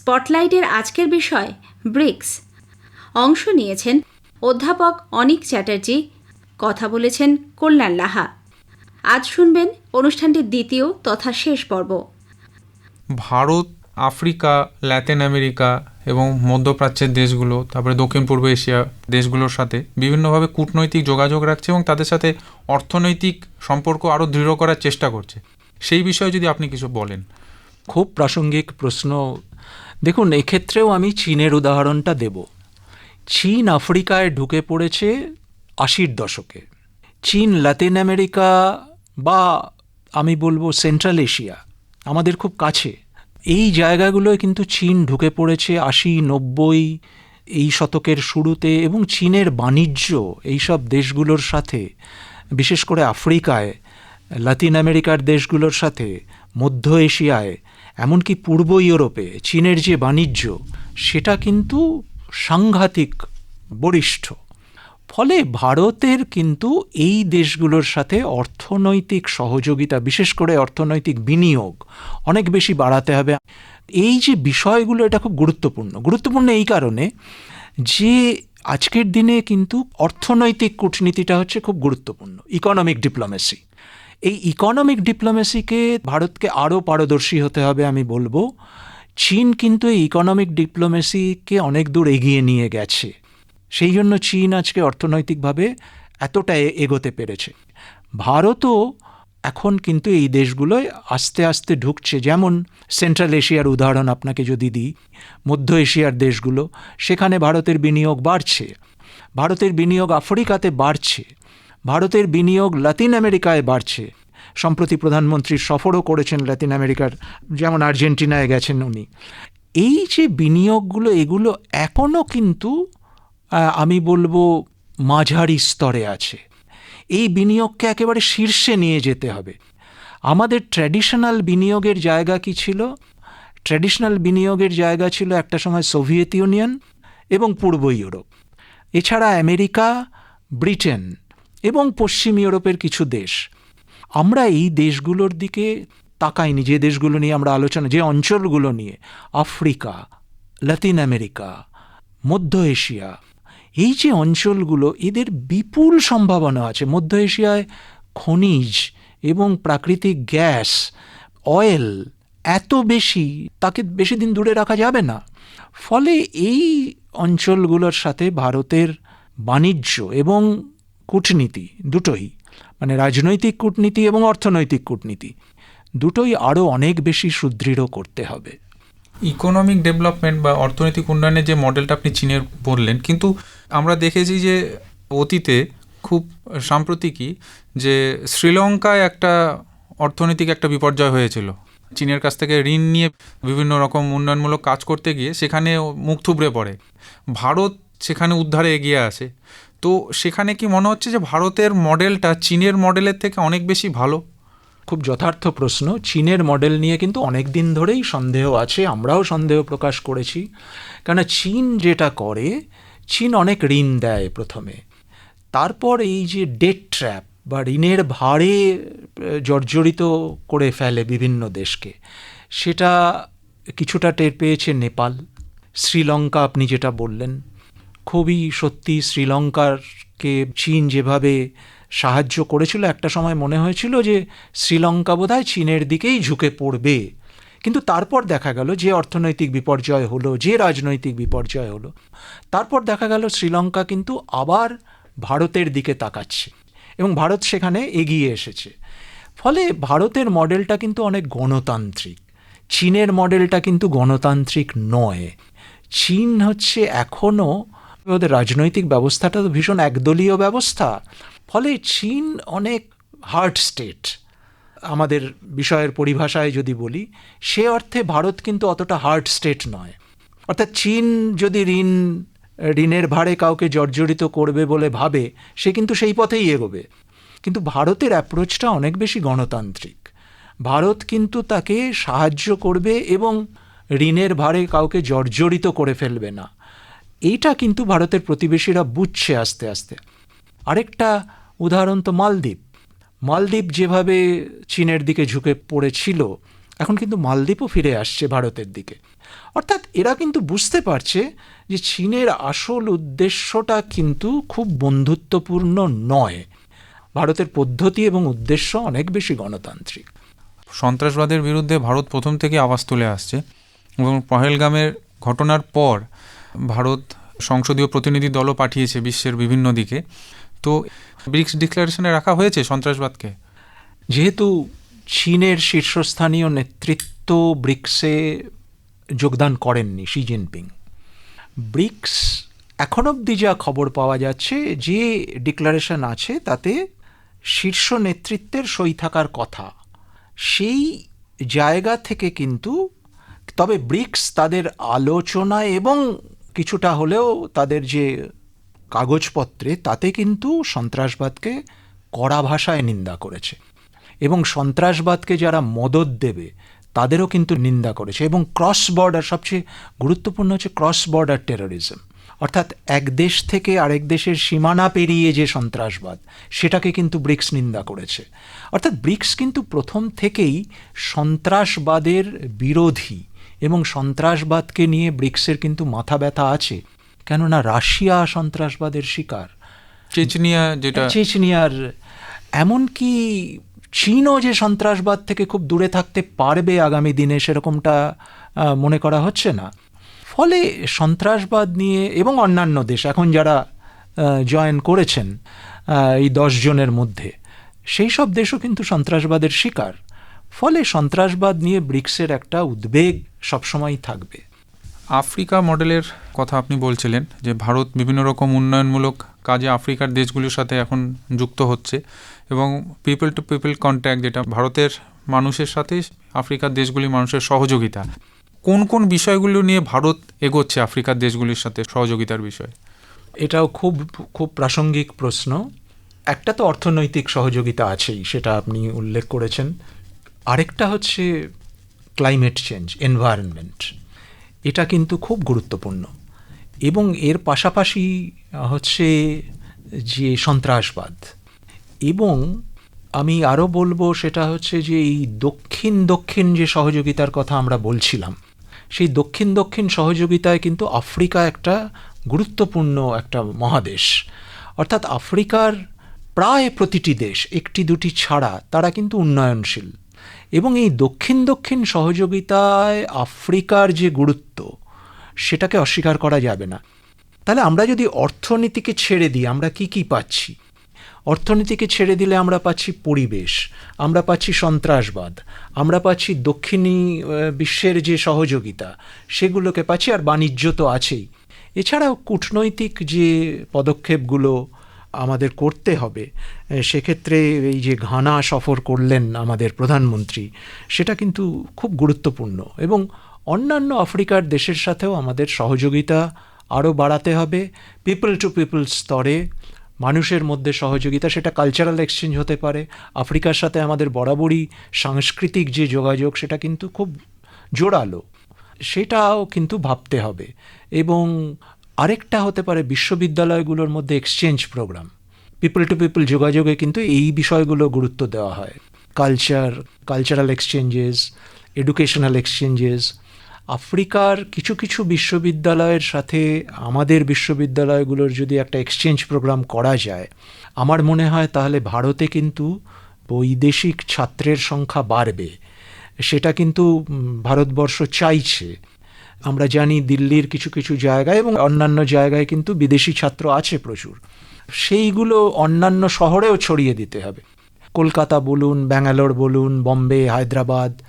স্পটলাইটের আজকের বিষয় ব্রিক্স। অংশ নিয়েছেন অধ্যাপক অনিক চ্যাটার্জি কথা বলেছেন কল্যাণ লাহা। আজ শুনবেন অনুষ্ঠানটির দ্বিতীয় তথা শেষ পর্ব। ভারত আফ্রিকা ল্যাতিন আমেরিকা এবং মধ্যপ্রাচ্যের দেশগুলো তারপরে দক্ষিণ পূর্ব এশিয়া দেশগুলোর সাথে বিভিন্নভাবে কূটনৈতিক যোগাযোগ রাখছে এবং তাদের সাথে অর্থনৈতিক সম্পর্ক আরও দৃঢ় করার চেষ্টা করছে। সেই বিষয়ে যদি আপনি কিছু বলেন। খুব প্রাসঙ্গিক প্রশ্ন দেখুন, এক্ষেত্রেও আমি চীনের উদাহরণটা দেব। চীন আফ্রিকায় ঢুকে পড়েছে আশির দশকে। চীন, লাতিন আমেরিকা বা আমি বলব সেন্ট্রাল এশিয়া, আমাদের খুব কাছে। এই জায়গাগুলোয় কিন্তু চীন ঢুকে পড়েছে আশি, নব্বই, এই শতকের শুরুতে এবং চীনের বাণিজ্য এইসব দেশগুলোর সাথে, বিশেষ করে আফ্রিকায়, লাতিন আমেরিকার দেশগুলোর সাথে, মধ্য এশিয়ায় এমনকি পূর্ব ইউরোপে চীনের যে বাণিজ্য, সেটা কিন্তু সাংঘাতিক, বরিষ্ঠ। ফলে ভারতের কিন্তু এই দেশগুলোর সাথে অর্থনৈতিক সহযোগিতা, বিশেষ করে অর্থনৈতিক বিনিয়োগ, অনেক বেশি বাড়াতে হবে। এই যে বিষয়গুলো, এটা খুব গুরুত্বপূর্ণ। গুরুত্বপূর্ণ এই কারণে যে আজকের দিনে কিন্তু অর্থনৈতিক কূটনীতিটা হচ্ছে খুব গুরুত্বপূর্ণ। ইকোনমিক ডিপ্লোমেসি এই ইকোনমিক ডিপ্লোমেসিকে ভারতকে আরও পারদর্শী হতে হবে আমি বলব। চীন কিন্তু এই ইকোনমিক ডিপ্লোমেসিকে অনেক দূর এগিয়ে নিয়ে গেছে। সেই জন্য চীন আজকে অর্থনৈতিকভাবে এতটা এগোতে পেরেছে। ভারতও এখন কিন্তু এই দেশগুলোয় আস্তে আস্তে ঢুকছে। যেমন সেন্ট্রাল এশিয়ার উদাহরণ আপনাকে যদি দিই, মধ্য এশিয়ার দেশগুলো, সেখানে ভারতের বিনিয়োগ বাড়ছে। ভারতের বিনিয়োগ আফ্রিকাতে বাড়ছে। ভারতের বিনিয়োগ লাতিন আমেরিকায় বাড়ছে। সম্প্রতি প্রধানমন্ত্রী সফরও করেছেন লাতিন আমেরিকার, যেমন আর্জেন্টিনায় গেছেন উনি। এই যে বিনিয়োগগুলো, এগুলো এখনও কিন্তু আমি বলব মাঝারি স্তরে আছে। এই বিনিয়োগকে একেবারে শীর্ষে নিয়ে যেতে হবে। আমাদের ট্র্যাডিশনাল বিনিয়োগের জায়গা কি ছিল? ট্র্যাডিশনাল বিনিয়োগের জায়গা ছিল একটা সময় সোভিয়েত ইউনিয়ন এবং পূর্ব ইউরোপ। এছাড়া আমেরিকা, ব্রিটেন এবং পশ্চিম ইউরোপের কিছু দেশ। আমরা এই দেশগুলোর দিকে তাকাইনি, যে দেশগুলো নিয়ে আমরা আলোচনা, যে অঞ্চলগুলো নিয়ে, আফ্রিকা, লাতিন আমেরিকা, মধ্য এশিয়া, এই যে অঞ্চলগুলো, এদের বিপুল সম্ভাবনা আছে। মধ্য এশিয়ায় খনিজ এবং প্রাকৃতিক গ্যাস, অয়েল এত বেশি, তাকে বেশি দিন দূরে রাখা যাবে না। ফলে এই অঞ্চলগুলোর সাথে ভারতের বাণিজ্য এবং কূটনীতি, দুটোই। মানে রাজনৈতিক কূটনীতি এবং অর্থনৈতিক কূটনীতি। দুটোই আরও অনেক বেশি সুদৃঢ় করতে হবে। ইকোনমিক ডেভেলপমেন্ট বা অর্থনৈতিক উন্নয়নের যে মডেলটা আপনি চীনের বললেন, কিন্তু আমরা দেখেছি যে অতীতে খুব সাম্প্রতিকই যে শ্রীলঙ্কায় একটা অর্থনৈতিক একটা বিপর্যয় হয়েছিল। চীনের কাছ থেকে ঋণ নিয়ে বিভিন্ন রকম উন্নয়নমূলক কাজ করতে গিয়ে সেখানে মুখ থুবড়ে পড়ে। ভারত সেখানে উদ্ধারে এগিয়ে আসে। তো সেখানে কি মনে হচ্ছে যে ভারতের মডেলটা চীনের মডেলের থেকে অনেক বেশি ভালো? খুব যথার্থ প্রশ্ন। চীনের মডেল নিয়ে কিন্তু অনেক দিন ধরেই সন্দেহ আছে, আমরাও সন্দেহ প্রকাশ করেছি। কেন চীন যেটা করে, চীন অনেক ঋণ দেয় প্রথমে। তারপর এই যে ডেট ট্র্যাপ বা ঋণের ভারে জর্জরিত করে ফেলে বিভিন্ন দেশকে, সেটা কিছুটা টের পেয়েছে নেপাল। শ্রীলঙ্কা আপনি যেটা বললেন খুবই সত্যি শ্রীলঙ্কারকে চীন যেভাবে সাহায্য করেছিল, একটা সময় মনে হয়েছিল যে শ্রীলঙ্কা বোধহয় চীনের দিকেই ঝুঁকে পড়বে। কিন্তু তারপর দেখা গেল যে অর্থনৈতিক বিপর্যয় হলো, যে রাজনৈতিক বিপর্যয় হলো, তারপর দেখা গেল শ্রীলঙ্কা কিন্তু আবার ভারতের দিকে তাকাচ্ছে এবং ভারত সেখানে এগিয়ে এসেছে। ফলে ভারতের মডেলটা কিন্তু অনেক গণতান্ত্রিক। চীনের মডেলটা কিন্তু গণতান্ত্রিক নয়। চীন হচ্ছে এখনও ওদের রাজনৈতিক ব্যবস্থাটা তো ভীষণ একদলীয় ব্যবস্থা। ফলে চীন অনেক হার্ড স্টেট আমাদের বিষয়ের পরিভাষায় যদি বলি, সে অর্থে ভারত কিন্তু অতটা হার্ড স্টেট নয়। অর্থাৎ চীন যদি ঋণ, ঋণের ভারে কাউকে জর্জরিত করবে বলে ভাবে, সে কিন্তু সেই পথেই এগোবে। কিন্তু ভারতের অ্যাপ্রোচটা অনেক বেশি গণতান্ত্রিক। ভারত কিন্তু তাকে সাহায্য করবে এবং ঋণের ভারে কাউকে জর্জরিত করে ফেলবে না। এইটা কিন্তু ভারতের প্রতিবেশীরা বুঝছে আস্তে আস্তে। আরেকটা উদাহরণ তো মালদ্বীপ। মালদ্বীপ যেভাবে চীনের দিকে ঝুঁকে পড়েছিল, এখন কিন্তু মালদ্বীপও ফিরে আসছে ভারতের দিকে। অর্থাৎ এরা কিন্তু বুঝতে পারছে যে চীনের আসল উদ্দেশ্যটা কিন্তু খুব বন্ধুত্বপূর্ণ নয়। ভারতের পদ্ধতি এবং উদ্দেশ্য অনেক বেশি গণতান্ত্রিক। সন্ত্রাসবাদের বিরুদ্ধে ভারত প্রথম থেকে আওয়াজ তুলে আসছে এবং পহেলগামের ঘটনার পর ভারত সংসদীয় প্রতিনিধি দলও পাঠিয়েছে বিশ্বের বিভিন্ন দিকে। তো ব্রিক্স ডিক্লারেশনে রাখা হয়েছে সন্ত্রাসবাদকে? যেহেতু চীনের শীর্ষস্থানীয় নেতৃত্ব ব্রিক্সে যোগদান করেননি শি জিনপিং, ব্রিক্স এখন অবধি যা খবর পাওয়া যাচ্ছে, যে ডিক্লারেশন আছে তাতে শীর্ষ নেতৃত্বের সই থাকার কথা, সেই জায়গা থেকে কিন্তু তবে ব্রিক্স তাদের আলোচনা এবং কিছুটা হলেও তাদের যে কাগজপত্রে, তাতে কিন্তু সন্ত্রাসবাদকে কড়া ভাষায় নিন্দা করেছে। এবং সন্ত্রাসবাদকে যারা মদত দেবে, তাদেরও কিন্তু নিন্দা করেছে। এবং ক্রস বর্ডার, সবচেয়ে গুরুত্বপূর্ণ হচ্ছে ক্রস বর্ডার টেরোরিজম। অর্থাৎ এক দেশ থেকে আরেক দেশের সীমানা পেরিয়ে যে সন্ত্রাসবাদ, সেটাকে কিন্তু ব্রিক্স নিন্দা করেছে। অর্থাৎ ব্রিক্স কিন্তু প্রথম থেকেই সন্ত্রাসবাদের বিরোধী। এবং সন্ত্রাসবাদকে নিয়ে ব্রিক্সের কিন্তু মাথা ব্যথা আছে। কেননা রাশিয়া সন্ত্রাসবাদের শিকার। চেচনিয়া যেটা চেচনিয়ার এমনকি চীনও যে সন্ত্রাসবাদ থেকে খুব দূরে থাকতে পারবে আগামী দিনে সেরকমটা মনে করা হচ্ছে না। ফলে সন্ত্রাসবাদ নিয়ে এবং অন্যান্য দেশ এখন যারা জয়েন করেছেন এই দশ জনের মধ্যে সেই সব দেশও কিন্তু সন্ত্রাসবাদের শিকার। ফলে সন্ত্রাসবাদ নিয়ে ব্রিক্সের একটা উদ্বেগ সবসময়ই থাকবে। আফ্রিকা মডেলের কথা আপনি বলছিলেন যে ভারত বিভিন্ন রকম উন্নয়নমূলক কাজে আফ্রিকার দেশগুলির সাথে এখন যুক্ত হচ্ছে এবং পিপল টু পিপল কন্ট্যাক্ট যেটা ভারতের মানুষের সাথে আফ্রিকার দেশগুলির মানুষের সহযোগিতা। কোন কোন বিষয়গুলো নিয়ে ভারত এগোচ্ছে আফ্রিকার দেশগুলির সাথে সহযোগিতার বিষয়? এটাও খুব খুব প্রাসঙ্গিক প্রশ্ন। একটা তো অর্থনৈতিক সহযোগিতা আছেই সেটা আপনি উল্লেখ করেছেন। আরেকটা হচ্ছে ক্লাইমেট চেঞ্জ এনভায়রনমেন্ট এটা কিন্তু খুব গুরুত্বপূর্ণ। এবং এর পাশাপাশি হচ্ছে যে সন্ত্রাসবাদ। এবং আমি আরও বলব, সেটা হচ্ছে যে এই দক্ষিণ দক্ষিণ যে সহযোগিতার কথা আমরা বলছিলাম, সেই দক্ষিণ দক্ষিণ সহযোগিতায় কিন্তু আফ্রিকা একটা গুরুত্বপূর্ণ একটা মহাদেশ। অর্থাৎ আফ্রিকার প্রায় প্রতিটি দেশ, একটি দুটি ছাড়া, তারা কিন্তু উন্নয়নশীল। এবং এই দক্ষিণ দক্ষিণ সহযোগিতায় আফ্রিকার যে গুরুত্ব, সেটাকে অস্বীকার করা যাবে না। তাহলে আমরা যদি অর্থনীতিকে ছেড়ে দিই, আমরা কি কি পাচ্ছি? অর্থনীতিকে ছেড়ে দিলে আমরা পাচ্ছি পরিবেশ, আমরা পাচ্ছি সন্ত্রাসবাদ, আমরা পাচ্ছি দক্ষিণী বিশ্বের যে সহযোগিতা, সেগুলোকে পাচ্ছি, আর বাণিজ্য তো আছেই। এছাড়াও কূটনৈতিক যে পদক্ষেপগুলো আমাদের করতে হবে। সেক্ষেত্রে এই যে ঘানা সফর করলেন আমাদের প্রধানমন্ত্রী, সেটা কিন্তু খুব গুরুত্বপূর্ণ এবং অন্যান্য আফ্রিকার দেশের সাথেও আমাদের সহযোগিতা আরও বাড়াতে হবে। পিপল টু পিপল স্তরে মানুষের মধ্যে সহযোগিতা, সেটা কালচারাল এক্সচেঞ্জ হতে পারে। আফ্রিকার সাথে আমাদের বরাবরই সাংস্কৃতিক যে যোগাযোগ, সেটা কিন্তু খুব জোরালো। সেটাও কিন্তু ভাবতে হবে এবং আরেকটা হতে পারে বিশ্ববিদ্যালয়গুলোর মধ্যে exchange programme people to people যোগাযোগে কিন্তু এই বিষয়গুলো গুরুত্ব দেওয়া হয়। Culture cultural exchanges educational exchanges আফ্রিকার কিছু কিছু বিশ্ববিদ্যালয়ের সাথে আমাদের বিশ্ববিদ্যালয়গুলোর যদি একটা এক্সচেঞ্জ প্রোগ্রাম করা যায়, আমার মনে হয় তাহলে ভারতে কিন্তু বৈদেশিক ছাত্রের সংখ্যা বাড়বে। সেটা কিন্তু ভারতবর্ষ চাইছে। আমরা জানি দিল্লির কিছু কিছু জায়গায় এবং অন্যান্য জায়গায় কিন্তু বিদেশি ছাত্র আছে প্রচুর। সেইগুলো অন্যান্য শহরেও ছড়িয়ে দিতে হবে। কলকাতা বলুন, ব্যাঙ্গালোর বলুন, বম্বে, হায়দ্রাবাদ,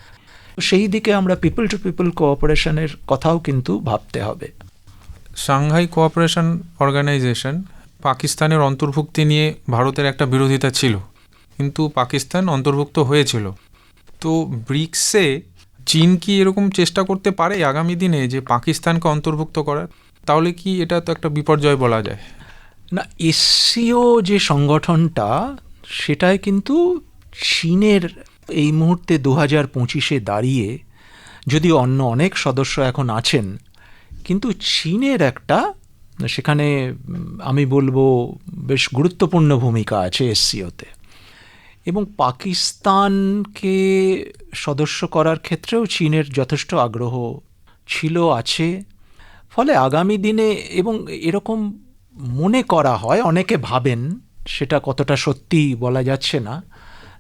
সেই দিকে আমরা পিপল টু পিপল কোঅপারেশনের কথাও কিন্তু ভাবতে হবে। সাংহাই কোঅপারেশন অর্গানাইজেশন পাকিস্তানের অন্তর্ভুক্তি নিয়ে ভারতের একটা বিরোধিতা ছিল। কিন্তু পাকিস্তান অন্তর্ভুক্ত হয়েছিল। তো ব্রিক্সে চীন কি এরকম চেষ্টা করতে পারে আগামী দিনে যে পাকিস্তানকে অন্তর্ভুক্ত করার? তাহলে কি এটা তো একটা বিপর্যয় বলা যায়। না, এসসিও যে সংগঠনটা সেটায় কিন্তু চীনের এই মুহূর্তে দু হাজার পঁচিশে দাঁড়িয়ে যদিও অন্য অনেক সদস্য এখন আছেন, কিন্তু চীনের একটা, সেখানে আমি বলব, বেশ গুরুত্বপূর্ণ ভূমিকা আছে এসসিওতে। এবং পাকিস্তানকে সদস্য করার ক্ষেত্রেও চীনের যথেষ্ট আগ্রহ ছিল, আছে। ফলে আগামী দিনে এবং এরকম মনে করা হয়, অনেকে ভাবেন, সেটা কতটা সত্যি বলা যাচ্ছে না,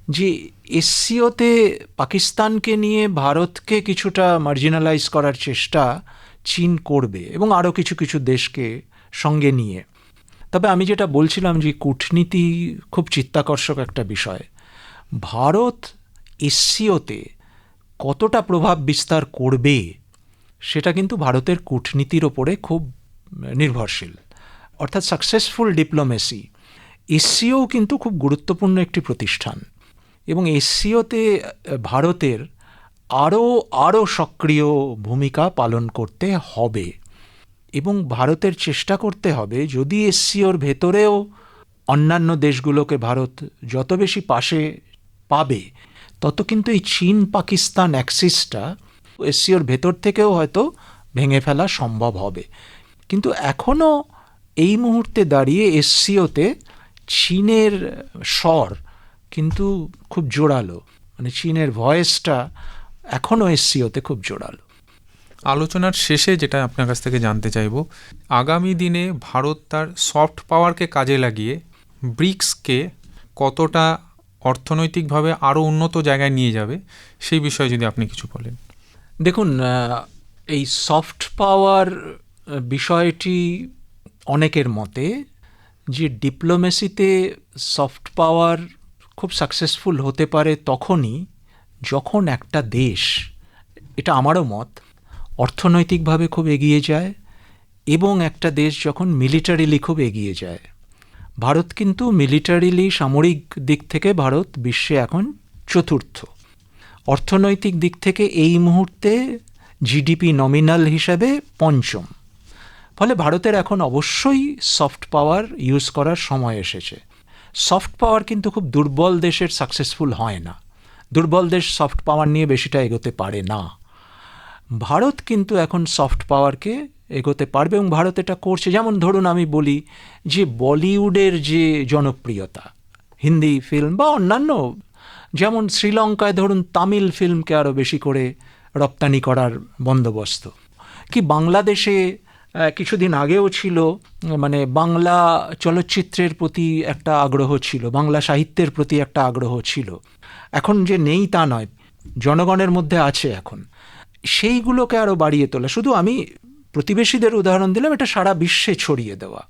যে এসসিওতে পাকিস্তানকে নিয়ে ভারতকে কিছুটা মার্জিনালাইজ করার চেষ্টা চীন করবে এবং আরও কিছু কিছু দেশকে সঙ্গে নিয়ে। তবে আমি যেটা বলছিলাম যে কূটনীতি খুব চিত্তাকর্ষক একটা বিষয়। ভারত এসসিওতে কতটা প্রভাব বিস্তার করবে সেটা কিন্তু ভারতের কূটনীতির ওপরে খুব নির্ভরশীল। অর্থাৎ সাকসেসফুল ডিপ্লোমেসি এসসিও কিন্তু খুব গুরুত্বপূর্ণ একটি প্রতিষ্ঠান এবং এসসিওতে ভারতের আরও আরও সক্রিয় ভূমিকা পালন করতে হবে। এবং ভারতের চেষ্টা করতে হবে যদি এসসিওর ভেতরেও অন্যান্য দেশগুলোকে ভারত যত বেশি পাশে পাবে, তত কিন্তু এই চীন পাকিস্তান অ্যাক্সিসটা এসসিওর ভেতর থেকেও হয়তো ভেঙে ফেলা সম্ভব হবে। কিন্তু এখনও এই মুহূর্তে দাঁড়িয়ে এসসিওতে চীনের স্বর কিন্তু খুব জোরালো মানে চীনের ভয়েসটা এখনও এসসিওতে খুব জোরালো। আলোচনার শেষে যেটা আপনার কাছ থেকে জানতে চাইব, আগামী দিনে ভারত তার সফট পাওয়ারকে কাজে লাগিয়ে ব্রিক্সকে কতটা অর্থনৈতিকভাবে আরও উন্নত জায়গায় নিয়ে যাবে, সেই বিষয়ে যদি আপনি কিছু বলেন। দেখুন এই সফট পাওয়ার বিষয়টি অনেকের মতে যে ডিপ্লোমেসিতে সফট পাওয়ার খুব সাকসেসফুল হতে পারে তখনই যখন একটা দেশ, এটা আমারও মত অর্থনৈতিকভাবে খুব এগিয়ে যায় এবং একটা দেশ যখন মিলিটারিলি খুব এগিয়ে যায়। ভারত কিন্তু মিলিটারিলি সামরিক দিক থেকে ভারত বিশ্বে এখন চতুর্থ। অর্থনৈতিক দিক থেকে এই মুহূর্তে জিডিপি নমিনাল হিসাবে পঞ্চম। ফলে ভারতের এখন অবশ্যই সফট পাওয়ার ইউজ করার সময় এসেছে। সফট পাওয়ার কিন্তু খুব দুর্বল দেশের সাকসেসফুল হয় না। দুর্বল দেশ সফট পাওয়ার নিয়ে বেশিটা এগোতে পারে না। ভারত কিন্তু এখন সফট পাওয়ারকে এগোতে পারবে এবং ভারত এটা করছে। যেমন ধরুন আমি বলি যে বলিউডের যে জনপ্রিয়তা, হিন্দি ফিল্ম বা অন্যান্য, যেমন শ্রীলঙ্কায় ধরুন তামিল ফিল্মকে আরও বেশি করে রপ্তানি করার বন্দোবস্ত। কি বাংলাদেশে কিছুদিন আগেও ছিল মানে বাংলা চলচ্চিত্রের প্রতি একটা আগ্রহ ছিল, বাংলা সাহিত্যের প্রতি একটা আগ্রহ ছিল। এখন যে নেই তা নয়, জনগণের মধ্যে আছে এখন। সেইগুলোকে আরও বাড়িয়ে তোলা। শুধু আমি প্রতিবেশীদের উদাহরণ দিলাম, এটা সারা বিশ্বে ছড়িয়ে দেওয়া।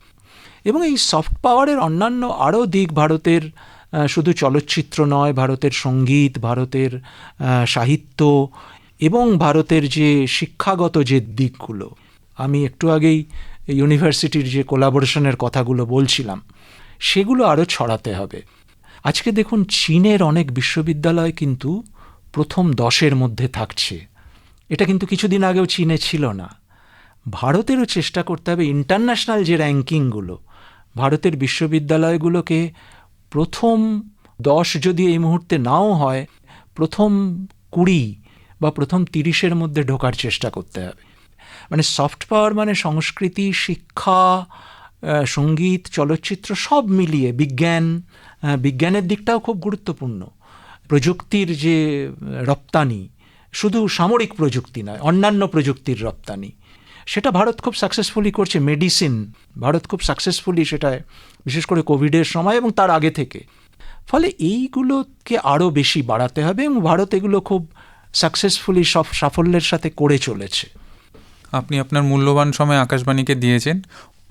এবং এই সফট পাওয়ারের অন্যান্য আরও দিক ভারতের শুধু চলচ্চিত্র নয়, ভারতের সংগীত, ভারতের সাহিত্য এবং ভারতের যে শিক্ষাগত যে দিকগুলো। আমি একটু আগেই ইউনিভার্সিটির যে কোলাবোরেশনের কথাগুলো বলছিলাম, সেগুলো আরও ছড়াতে হবে। আজকে দেখুন, চীনের অনেক বিশ্ববিদ্যালয় কিন্তু প্রথম দশের মধ্যে থাকছে। এটা কিন্তু কিছুদিন আগেও চীনে ছিল না। ভারতেরও চেষ্টা করতে হবে ইন্টারন্যাশনাল যে র্যাঙ্কিংগুলো, ভারতের বিশ্ববিদ্যালয়গুলোকে প্রথম দশ যদি এই মুহূর্তে নাও হয়, প্রথম কুড়ি বা প্রথম তিরিশের মধ্যে ঢোকার চেষ্টা করতে হবে। মানে সফট পাওয়ার মানে সংস্কৃতি, শিক্ষা সংগীত, চলচ্চিত্র সব মিলিয়ে বিজ্ঞান বিজ্ঞানের দিকটাও খুব গুরুত্বপূর্ণ। প্রযুক্তির যে রপ্তানি শুধু সামরিক প্রযুক্তি নয় অন্যান্য প্রযুক্তির রপ্তানি। সেটা ভারত খুব সাকসেসফুলি করছে মেডিসিন ভারত খুব সাকসেসফুলি সেটায় বিশেষ করে কোভিডের সময় এবং তার আগে থেকে। ফলে এইগুলোকে আরও বেশি বাড়াতে হবে এবং ভারত এগুলো খুব সাকসেসফুলি সব সাফল্যের সাথে করে চলেছে। আপনি আপনার মূল্যবান সময় আকাশবাণীকে দিয়েছেন।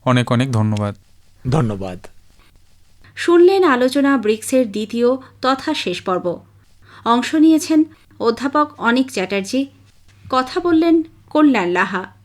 অনেক অনেক ধন্যবাদ। ধন্যবাদ। শুনলেন আলোচনা ব্রিক্সের দ্বিতীয় তথা শেষ পর্ব। অংশ নিয়েছেন অধ্যাপক অনিক চ্যাটার্জি। কথা বললেন কল্যাণ লাহা।